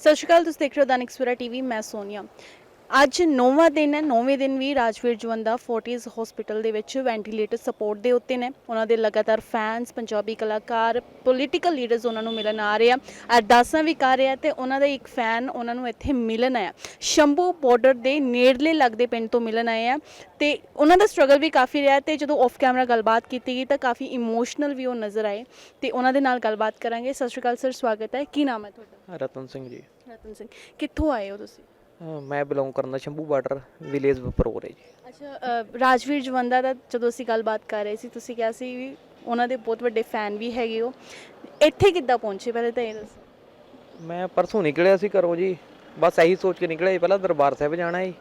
ਸਤਿ ਸ਼੍ਰੀ ਅਕਾਲ ਤੁਸੀਂ ਦੇਖ ਰਹੇ ਹੋ ਦੈਨਿਕ ਸਵੇਰਾ ਟੀਵੀ ਮੈਂ ਸੋਨੀਆ। ਅੱਜ ਨੌਵਾਂ ਦਿਨ ਹੈ ਨੌਵੇਂ ਦਿਨ ਵੀ ਰਾਜਵੀਰ ਜਵੰਦਾ ਫੋਰਟਿਸ ਹਸਪੀਟਲ ਦੇ ਵਿੱਚ ਵੈਂਟੀਲੇਟਰ ਸਪੋਰਟ ਦੇ ਉੱਤੇ ਨੇ। ਉਹਨਾਂ ਦੇ ਲਗਾਤਾਰ ਫੈਨਸ ਪੰਜਾਬੀ ਕਲਾਕਾਰ ਪੋਲੀਟੀਕਲ ਲੀਡਰਸ ਉਹਨਾਂ ਨੂੰ ਮਿਲਣ ਆ ਰਹੇ ਆ। ਅਰਦਾਸਾਂ ਵੀ ਕਰ ਰਿਹਾ ਤੇ ਉਹਨਾਂ ਦਾ ਇੱਕ ਫੈਨ ਉਹਨਾਂ ਨੂੰ ਇੱਥੇ ਮਿਲਣ ਆਇਆ। ਸ਼ੰਭੂ ਬਾਰਡਰ ਦੇ ਨੇੜਲੇ ਲੱਗਦੇ ਪਿੰਡ ਤੋਂ ਮਿਲਣ ਆਏ ਆ ਤੇ ਉਹਨਾਂ ਦਾ ਸਟਰਗਲ ਵੀ ਕਾਫੀ ਰਿਹਾ ਤੇ ਜਦੋਂ ਆਫ ਕੈਮਰਾ ਗੱਲਬਾਤ ਕੀਤੀ ਗਈ ਤਾਂ ਕਾਫੀ ਇਮੋਸ਼ਨਲ ਵੀ ਉਹ ਨਜ਼ਰ ਆਏ ਤੇ ਉਹਨਾਂ ਦੇ ਨਾਲ ਗੱਲਬਾਤ ਕਰਾਂਗੇ। ਸਤਿ ਸ਼੍ਰੀ ਅਕਾਲ ਸਰ ਸਵਾਗਤ ਹੈ। ਕੀ ਨਾਮ ਹੈ ਤੁਹਾਡਾ? ਰਤਨ ਸਿੰਘ ਜੀ। ਰਤਨ ਸਿੰਘ ਕਿੱਥੋਂ ਆਏ ਹੋ ਤੁਸੀਂ? ਮੈਂ ਬਿਲੋਂਗ ਕਰਦਾ ਸ਼ੰਭੂ ਬਾਰਡਰ ਵਿਲੇਜ ਬਪਰੋਰ ਹੈ ਜੀ। ਅੱਛਾ ਅ, ਰਾਜਵੀਰ ਜਵੰਦਾ ਦਾ ਜਦੋਂ ਅਸੀਂ ਗੱਲਬਾਤ ਕਰ ਰਹੇ ਸੀ ਤੁਸੀਂ ਕਿਹਾ ਸੀ ਵੀ ਉਹਨਾਂ ਦੇ ਬਹੁਤ ਵੱਡੇ ਫੈਨ ਵੀ ਹੈਗੇ ਹੋ ਇੱਥੇ ਕਿੱਦਾਂ ਪਹੁੰਚੇ? ਪਹਿਲੇ ਤਾਂ ਇਹ ਦੱਸੋ। ਮੈਂ ਪਰਸੋਂ ਨਿਕਲਿਆ ਸੀ ਘਰੋਂ ਜੀ। ਬਸ ਇਹੀ ਸੋਚ ਕੇ ਨਿਕਲਿਆ ਸੀ ਪਹਿਲਾਂ ਦਰਬਾਰ ਸਾਹਿਬ ਜਾਣਾ ਹੈ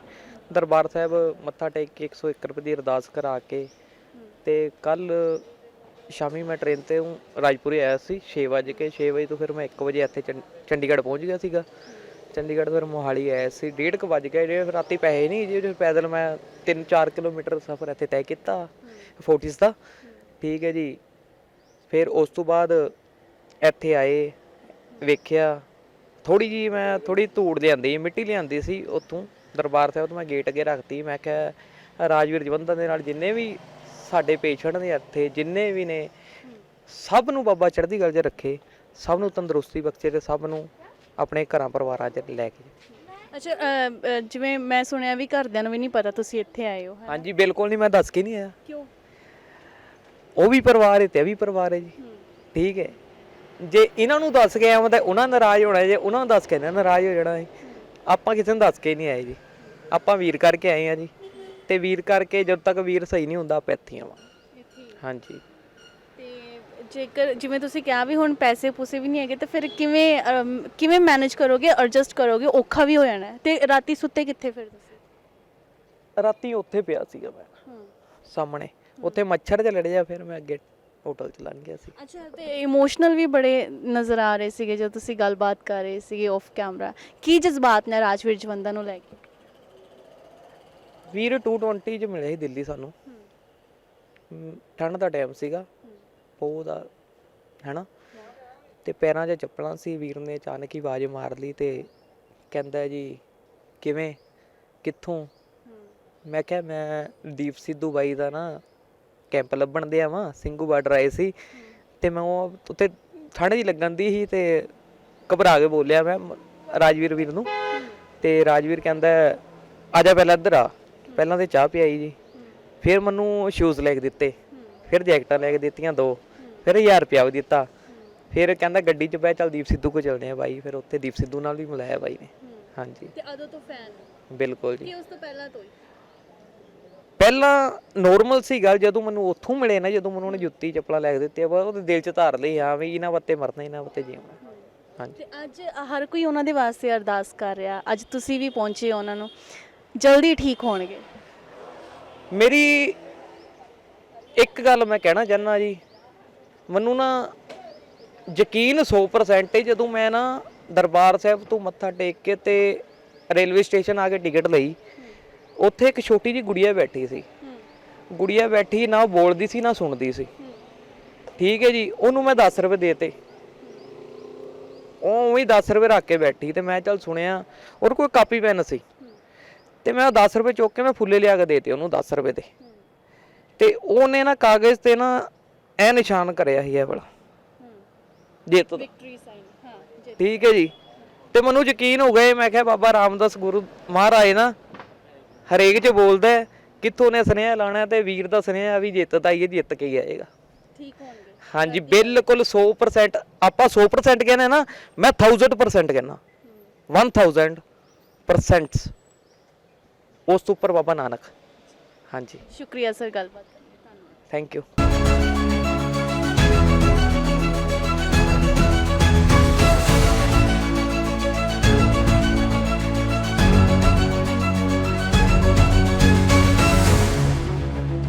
ਦਰਬਾਰ ਸਾਹਿਬ ਮੱਥਾ ਟੇਕ ਕੇ 101 ਰੁਪਏ ਦੀ ਅਰਦਾਸ ਕਰਾ ਕੇ ਤੇ ਕੱਲ ਸ਼ਾਮੀ ਮੈਂ ਟ੍ਰੇਨ ਤੇ ਹੂੰ ਰਾਜਪੁਰੇ ਆਇਆ ਸੀ। 6 ਵਜੇ ਕੇ 6 ਵਜੇ ਤੋਂ ਫਿਰ ਮੈਂ 1 ਵਜੇ ਇੱਥੇ ਚੰਡ- ਚੰਡੀਗੜ੍ਹ ਪਹੁੰਚ ਗਿਆ ਸੀਗਾ। ਚੰਡੀਗੜ੍ਹ ਫਿਰ ਮੋਹਾਲੀ ਆਇਆ ਸੀ। ਡੇਢ ਕੁ ਵਜ ਗਏ ਜਿਹੜੇ ਫਿਰ ਰਾਤੀ ਪੈਸੇ ਨਹੀਂ ਜੇ ਪੈਦਲ ਮੈਂ 3-4 ਕਿਲੋਮੀਟਰ ਸਫ਼ਰ ਇੱਥੇ ਤੈਅ ਕੀਤਾ ਫੋਰਟਿਸ ਦਾ। ਠੀਕ ਹੈ ਜੀ। ਫਿਰ ਉਸ ਤੋਂ ਬਾਅਦ ਇੱਥੇ ਆਏ, ਵੇਖਿਆ ਥੋੜੀ ਜੀ ਮੈਂ ਥੋੜੀ ਧੂੜ ਲਿਆਂਦੀ, ਮਿੱਟੀ ਲਿਆਂਦੀ ਸੀ ਉੱਥੋਂ, ਦਰਬਾਰ ਸਾਹਿਬ ਤੋਂ ਮੈਂ ਗੇਟ ਅੱਗੇ ਰੱਖਤੀ। ਮੈਂ ਕਿਹਾ, ਰਾਜਵੀਰ ਜਵੰਦਾਂ ਦੇ ਨਾਲ ਜਿੰਨੇ ਵੀ ਸਾਡੇ ਪੇਸ਼ੈਂਟ ਨੇ ਇੱਥੇ, ਜਿੰਨੇ ਵੀ ਨੇ, ਸਭ ਨੂੰ ਬਾਬਾ ਚੜ੍ਹਦੀ ਗੱਲ 'ਚ ਰੱਖੇ, ਸਭ ਨੂੰ ਤੰਦਰੁਸਤੀ ਬਖਸ਼ੇ ਤੇ ਸਭ ਨੂੰ ਆਪਣੇ ਘਰਾਂ ਪਰਿਵਾਰਾਂ 'ਚ ਲੈ ਕੇ। ਅੱਛਾ ਅ, ਅ, ਜਿਵੇਂ ਮੈਂ ਸੁਣਿਆ ਵੀ ਘਰਦਿਆਂ ਨੂੰ ਵੀ ਨਹੀਂ ਪਤਾ ਤੁਸੀਂ ਇੱਥੇ ਆਏ ਹੋ ਹਾਂਜੀ ਬਿਲਕੁਲ ਨਹੀਂ ਮੈਂ ਦੱਸ ਕੇ ਨਹੀਂ ਆਇਆ। ਕਿਉਂ? ਉਹ ਵੀ ਪਰਿਵਾਰ ਹੈ ਤੇ ਇਹ ਵੀ ਪਰਿਵਾਰ ਹੈ ਜੀ। ਠੀਕ ਹੈ। ਜੇ ਇਹਨਾਂ ਨੂੰ ਦੱਸ ਕੇ ਆਵਾਂ ਤਾਂ ਉਹਨਾਂ ਨਾਰਾਜ਼ ਹੋਣਾ ਜੇ ਉਹਨਾਂ ਨੂੰ ਦੱਸ ਕੇ ਨਾ ਨਾਰਾਜ਼ ਹੋ ਜਾਣਾ ਹੈ ਆਪਾਂ ਕਿਸੇ ਨੂੰ ਦੱਸ ਕੇ ਨਹੀਂ ਆਏ ਜੀ। ਆਪਾਂ ਵੀਰ ਕਰਕੇ ਆਏ ਆ ਜੀ। ਤੇ ਵੀਰ ਕਰਕੇ ਜਦ ਤੱਕ ਵੀਰ ਸਹੀ ਨਹੀਂ ਹੁੰਦਾ ਆਪਾਂ ਇੱਥੇ ਆਵਾਂ ਹਾਂਜੀ। ਜੇਕਰ ਜਿਵੇਂ ਤੁਸੀਂ ਕਿਹਾ ਵੀ ਹੁਣ ਪੈਸੇ ਪੂਸੇ ਵੀ ਨਹੀਂ ਹੈਗੇ ਤਾਂ ਫਿਰ ਕਿਵੇਂ ਅਮ, ਕਿਵੇਂ ਮੈਨੇਜ ਕਰੋਗੇ ਐਡਜਸਟ ਕਰੋਗੇ? ਔਖਾ ਵੀ ਹੋ ਜਾਣਾ ਹੈ। ਤੇ ਰਾਤੀ ਸੁੱਤੇ ਕਿੱਥੇ ਫਿਰ ਤੁਸੀਂ? ਰਾਤੀ ਉੱਥੇ ਪਿਆ ਸੀਗਾ ਮੈਂ। ਸਾਹਮਣੇ। ਉੱਥੇ ਮੱਛਰ ਚ ਲੜਿਆ ਫਿਰ ਮੈਂ ਅੱਗੇ ਹੋਟਲ ਚ ਲੰਘ ਗਿਆ ਸੀ। ਅੱਛਾ ਤੇ ਇਮੋਸ਼ਨਲ ਵੀ ਬੜੇ ਨਜ਼ਰ ਆ ਰਹੇ ਸੀਗੇ ਜਦੋਂ ਤੁਸੀਂ ਗੱਲਬਾਤ ਕਰ ਰਹੇ ਸੀਗੇ ਆਫ ਕੈਮਰਾ ਕੀ ਜਜ਼ਬਾਤ ਨੇ ਰਾਜਵੀਰ ਜਵੰਦਾ ਨੂੰ ਲੈ ਕੇ? ਵੀਰ 220 ਚ ਮਿਲਿਆ ਸੀ ਦਿੱਲੀ ਸਾਨੂੰ। ਹਮ, ਠੰਡ ਦਾ ਟਾਈਮ ਸੀਗਾ। ਪੋਹ ਦਾ ਹੈਨਾ? ਤੇ ਪੈਰਾਂ 'ਚ ਚੱਪਲਾਂ ਸੀ ਵੀਰ ਨੇ ਅਚਾਨਕ ਹੀ ਆਵਾਜ਼ ਮਾਰ ਲਈ ਤੇ ਕਹਿੰਦਾ ਜੀ ਕਿਵੇਂ? ਕਿੱਥੋਂ? ਮੈਂ ਕਿਹਾ ਮੈਂ ਦੀਪ ਸਿੱਧੂ ਬਾਈ ਦਾ ਨਾ ਕੈਂਪ ਲੱਭਣ ਦੇ ਆਵਾਂ ਸਿੰਘੂ ਬਾਰਡਰ ਆਏ ਸੀ। ਤੇ ਮੈਂ ਉਹ ਉੱਥੇ ਠੰਡ ਜੀ ਲੱਗਣ ਦੀ ਸੀ ਤੇ ਘਬਰਾ ਕੇ ਬੋਲਿਆ ਮੈਂ ਮ- ਰਾਜਵੀਰ ਵੀਰ ਨੂੰ। ਤੇ ਰਾਜਵੀਰ ਕਹਿੰਦਾ ਆ ਜਾ ਪਹਿਲਾਂ ਇੱਧਰ ਆ ਪਹਿਲਾਂ ਤੇ ਚਾਹ ਪਿਆਈ ਜੀ। ਫਿਰ ਮੈਨੂੰ ਸ਼ੂਜ਼ ਲੈ ਕੇ ਦਿੱਤੇ। ਫਿਰ ਜੈਕਟਾਂ ਲੈ ਕੇ ਦਿੱਤੀਆਂ ਦੋ। ਫਿਰ 1000 ਰੁਪਿਆ ਵੀ ਦਿੱਤਾ। ਫਿਰ ਕਹਿੰਦਾ ਗੱਡੀ 'ਚ ਬਹਿ ਚੱਲ ਦੀਪ ਸਿੱਧੂ ਕੋ ਚੱਲਦੇ ਆ ਬਾਈ। ਫਿਰ ਉੱਥੇ ਦੀਪ ਸਿੱਧੂ ਨਾਲ ਵੀ ਮਿਲਾਇਆ ਬਾਈ ਨੇ। ਹਾਂਜੀ। ਤੇ ਅਦੋਂ ਤੋਂ ਫੈਨ ਬਿਲਕੁਲ ਜੀ। ਕਿ ਉਸ ਤੋਂ ਪਹਿਲਾਂ ਤੋਂ ਹੀ? ਪਹਿਲਾਂ ਨੋਰਮਲ ਸੀ ਗੱਲ ਜਦੋਂ ਮੈਨੂੰ ਉੱਥੋਂ ਮਿਲੇ ਨਾ ਜਦੋਂ ਮੈਨੂੰ ਉਹਨੇ ਜੁੱਤੀ ਚੱਪਲਾਂ ਲੈ ਕੇ ਦਿੱਤੀ ਉਹਦੇ ਦਿਲ 'ਚ ਧਾਰ ਲਈ ਹਾਂ ਵੀ ਇਹਨਾਂ ਵੱਤੇ ਮਰਨਾ ਇਹਨਾਂ ਵੱਤੇ ਜੀਉਣਾ। ਹਾਂਜੀ। ਤੇ ਅੱਜ ਹਰ ਕੋਈ ਉਹਨਾਂ ਦੇ ਵਾਸਤੇ ਅਰਦਾਸ ਕਰ ਰਿਹਾ। ਅੱਜ ਤੁਸੀਂ ਵੀ ਪਹੁੰਚੇ ਹੋ ਉਹਨਾਂ ਨੂੰ। ਜਲਦੀ ਠੀਕ ਹੋਣਗੇ। ਮੇਰੀ ਇੱਕ ਗੱਲ ਮੈਂ ਕਹਿਣਾ ਚਾਹੁੰਦਾ ਜੀ ਮੈਨੂੰ ਨਾ ਯਕੀਨ 100% ਹੈ ਜਦੋਂ ਮੈਂ ਨਾ ਦਰਬਾਰ ਸਾਹਿਬ ਤੋਂ ਮੱਥਾ ਟੇਕ ਕੇ ਤੇ ਰੇਲਵੇ ਸਟੇਸ਼ਨ ਆ ਕੇ ਟਿਕਟ ਲਈ ਉੱਥੇ ਇੱਕ ਛੋਟੀ ਜੀ ਗੁੜੀਆ ਬੈਠੀ ਸੀ। ਗੁੜੀਆ ਬੈਠੀ ਨਾ ਉਹ ਬੋਲਦੀ ਸੀ ਨਾ ਸੁਣਦੀ ਸੀ। ਠੀਕ ਹੈ ਜੀ ਉਹਨੂੰ ਮੈਂ 10 ਰੁਪਏ ਦੇਤੇ। ਉਹ ਹੀ 10 ਰੁਪਏ ਰੱਖ ਕੇ ਬੈਠੀ ਤੇ ਮੈਂ ਚੱਲ ਸੁਣਿਆ ਔਰ ਕੋਈ ਕਾਪੀ ਪੈਨ ਸੀ। ਤੇ ਮੈਂ ਉਹ 10 ਰੁਪਏ ਚੁੱਕ ਕੇ ਮੈਂ ਫੁੱਲੇ ਲਿਆ ਕੇ ਦੇਤੇ ਉਹਨੂੰ 10 ਰੁਪਏ ਦੇ ਤੇ ਉਹਨੇ ਨਾ ਕਾਗਜ਼ ਤੇ ਨਾ ਇਹ ਨਿਸ਼ਾਨ ਕਰਿਆ ਸੀ ਇਹ ਵਾਲਾ। ਜਿੱਤ ਦਾ ਵਿਕਟਰੀ ਸਾਈਨ ਹਾਂ ਜੀ ਠੀਕ ਹੈ ਜੀ। ਤੇ ਮੈਨੂੰ ਯਕੀਨ ਹੋ ਗਿਆ ਮੈਂ ਕਿਹਾ ਬਾਬਾ ਰਾਮਦਾਸ ਗੁਰੂ ਮਹਾਰਾਜ ਨਾ ਹਰੇਕ ਚ ਬੋਲਦਾ ਹੈ, ਕਿੱਥੋਂ ਨੇ ਸੁਨੇਹਾ ਲਾਣਾ ਤੇ ਵੀਰ ਦਾ ਸੁਨੇਹਾ ਵੀ ਜਿੱਤ ਤਾਂ ਹੀ ਹੈ, ਜਿੱਤ ਕੇ ਹੀ ਆਏਗਾ। ਠੀਕ ਹੋਣਗੇ। ਹਾਂਜੀ ਬਿਲਕੁਲ 100% ਆਪਾਂ 100% ਕਹਿੰਦੇ ਨਾ ਮੈਂ 1000% ਕਹਿੰਦਾ। 1000% ਉਸ ਤੋਂ ਉੱਪਰ ਬਾਬਾ ਨਾਨਕ। ਹਾਂਜੀ। ਸ਼ੁਕਰੀਆ ਸਰ ਗੱਲਬਾਤ ਕਰਨ ਲਈ ਧੰਨਵਾਦ। Thank you